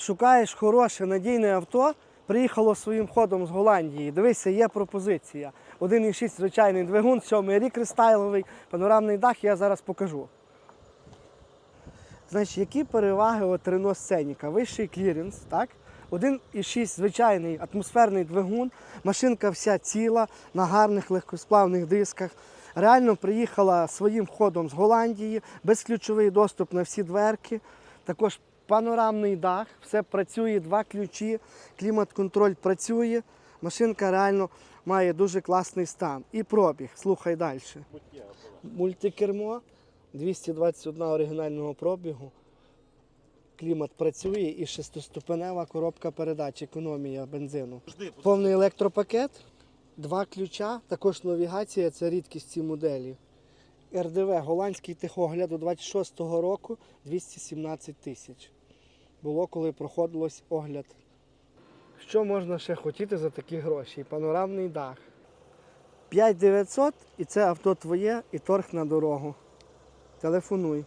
шукаєш хороше надійне авто, приїхало своїм ходом з Голландії. Дивися, є пропозиція. 1,6 звичайний двигун, сьомий рік рестайловий, панорамний дах, я зараз покажу. Значить, які переваги от Renault Сценіка? Вищий кліренс, так? 1,6 звичайний атмосферний двигун, машинка вся ціла, на гарних легкосплавних дисках. Реально приїхала своїм ходом з Голландії, безключовий доступ на всі дверки. Також панорамний дах, все працює, два ключі, клімат-контроль працює. Машинка реально має дуже класний стан. І пробіг, слухай далі. Мультикермо, 221 оригінального пробігу. Клімат працює і шестиступенева коробка передач, економія бензину. Повний електропакет, два ключа, також навігація це рідкість ці моделі. РДВ, голландський техогляд у 26-го року 217 тисяч. Було, коли проходилось огляд. Що можна ще хотіти за такі гроші? Панорамний дах. 5900 і це авто твоє і торг на дорогу. Телефонуй.